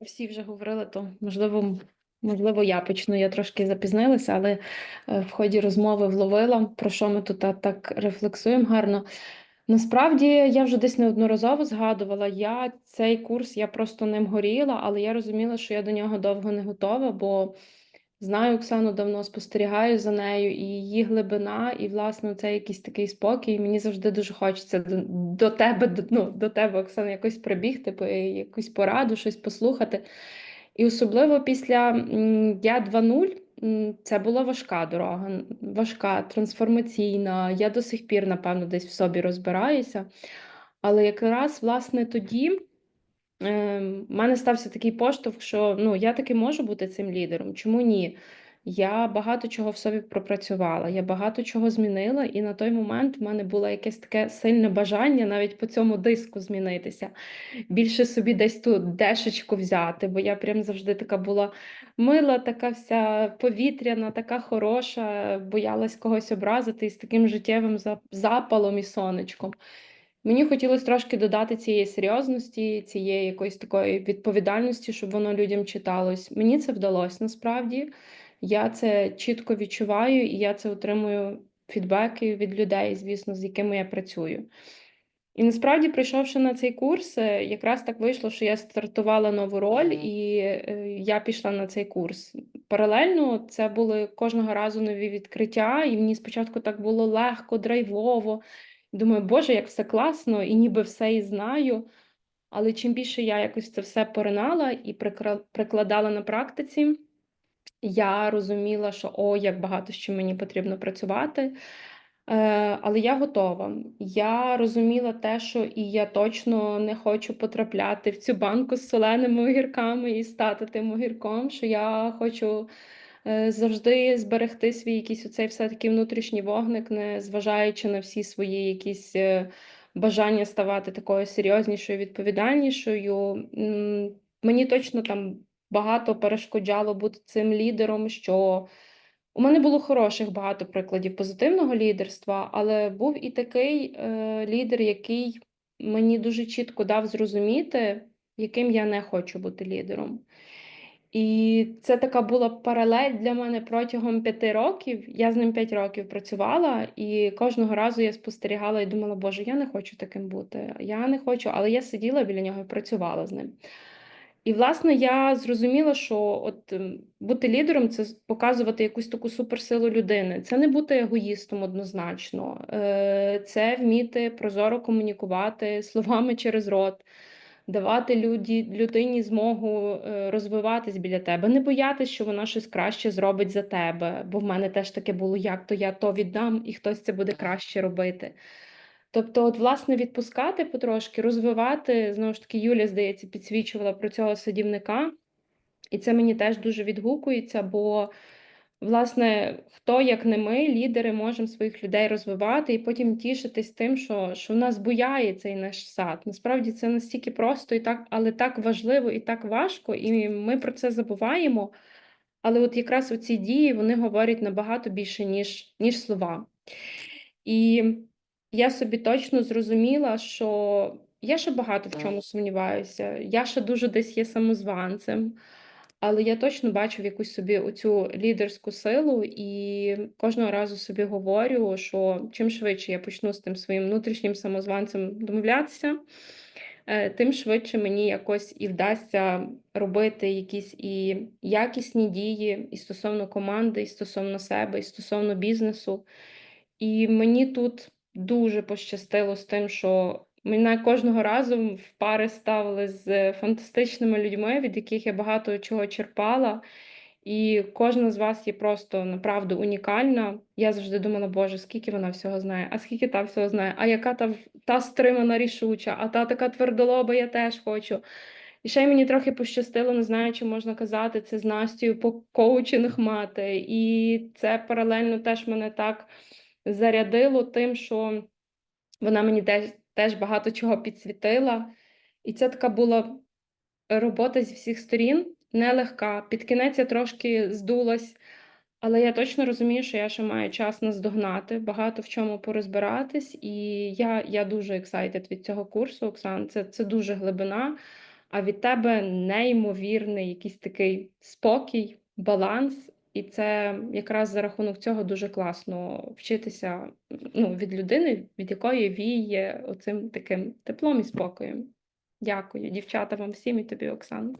Всі вже говорили, то можливо, можливо, я почну. Я трошки запізнилася, але е, в ході розмови вловила, про що ми тут та- так рефлексуємо гарно. Насправді, я вже десь неодноразово згадувала, я цей курс я просто ним горіла, але я розуміла, що я до нього довго не готова, бо знаю Оксану давно, спостерігаю за нею, і її глибина, і, власне, це якийсь такий спокій. Мені завжди дуже хочеться до, до тебе, до, ну, до тебе, Оксана, якось прибігти, по- якусь пораду, щось послухати. І особливо після я 2.0 м, це була важка дорога, важка, трансформаційна. Я до сих пір, напевно, десь в собі розбираюся. Але якраз, власне, тоді. У мене стався такий поштовх, що ну, я таки можу бути цим лідером. Чому ні? Я багато чого в собі пропрацювала, я багато чого змінила, і на той момент в мене було якесь таке сильне бажання навіть по цьому диску змінитися. Більше собі десь ту дешечку взяти, бо я прям завжди така була мила, така вся повітряна, така хороша, боялась когось образити і з таким життєвим запалом і сонечком. Мені хотілося трошки додати цієї серйозності, цієї якоїсь такої відповідальності, щоб воно людям читалось. Мені це вдалося насправді. Я це чітко відчуваю, і я це отримую фідбеки від людей, звісно, з якими я працюю. І насправді, прийшовши на цей курс, е, якраз так вийшло, що я стартувала нову роль, і е, я пішла на цей курс. Паралельно це були кожного разу нові відкриття, і мені спочатку так було легко, драйвово. Думаю, Боже, як все класно, і ніби все і знаю. Але чим більше я якось це все поринала і прикладала на практиці, я розуміла, що о, як багато що мені потрібно працювати. Е, але я готова. Я розуміла те, що і я точно не хочу потрапляти в цю банку з соленими огірками і стати тим огірком, що я хочу завжди зберегти свій якийсь оцей все-таки внутрішній вогник, не зважаючи на всі свої якісь е, бажання ставати такою серйознішою, відповідальнішою. Мені точно там багато перешкоджало бути цим лідером, що у мене було хороших багато прикладів позитивного лідерства, але був і такий е, лідер, який мені дуже чітко дав зрозуміти, яким я не хочу бути лідером. І це така була паралель для мене протягом п'яти років. Я з ним п'ять років працювала, і кожного разу я спостерігала і думала, Боже, я не хочу таким бути. Я не хочу, але я сиділа біля нього і працювала з ним. І, власне, я зрозуміла, що от ем, бути лідером це показувати якусь таку суперсилу людини. Це не бути егоїстом однозначно, Е, це вміти прозоро комунікувати словами через рот, давати люді, людині змогу е, розвиватись біля тебе, не боятися, що вона щось краще зробить за тебе. Бо в мене теж таке було, як то я то віддам, і хтось це буде краще робити. Тобто, от, власне, відпускати потрошки, розвивати, знову ж таки, Юля, здається, підсвічувала про цього садівника, і це мені теж дуже відгукується, бо, власне, хто, як не ми, лідери, можемо своїх людей розвивати і потім тішитись тим, що, що в нас буяє цей наш сад. Насправді це настільки просто і так, але так важливо і так важко, і ми про це забуваємо. Але от якраз оці дії вони говорять набагато більше, ніж, ніж слова. І я собі точно зрозуміла, що я ще багато в чому сумніваюся. Я ще дуже десь є самозванцем, але я точно бачу в якусь собі оцю лідерську силу, і кожного разу собі говорю, що чим швидше я почну з тим своїм внутрішнім самозванцем домовлятися, е, тим швидше мені якось і вдасться робити якісь і якісні дії і стосовно команди, і стосовно себе, і стосовно бізнесу. І мені тут дуже пощастило з тим, що мене кожного разу в пари ставили з фантастичними людьми, від яких я багато чого черпала. І кожна з вас є просто направду унікальна. Я завжди думала, Боже, скільки вона всього знає, а скільки та всього знає, а яка та, та стримана рішуча, а та така твердолоба, я теж хочу. І ще й мені трохи пощастило, не знаю, чи можна казати, це з Настю по коучинг мати. І це паралельно теж мене так зарядило тим, що вона мені теж, теж багато чого підсвітила. І це така була робота зі всіх сторін, нелегка. Під кінець я трошки здулась, але я точно розумію, що я ще маю час наздогнати, багато в чому порозбиратись. І я, я дуже excited від цього курсу, Оксан. Це, це дуже глибина. а від тебе неймовірний якийсь такий спокій, баланс. І це якраз за рахунок цього дуже класно вчитися ну, від людини, від якої віє оцим таким теплом і спокоєм. Дякую, дівчата, вам всім і тобі, Оксана.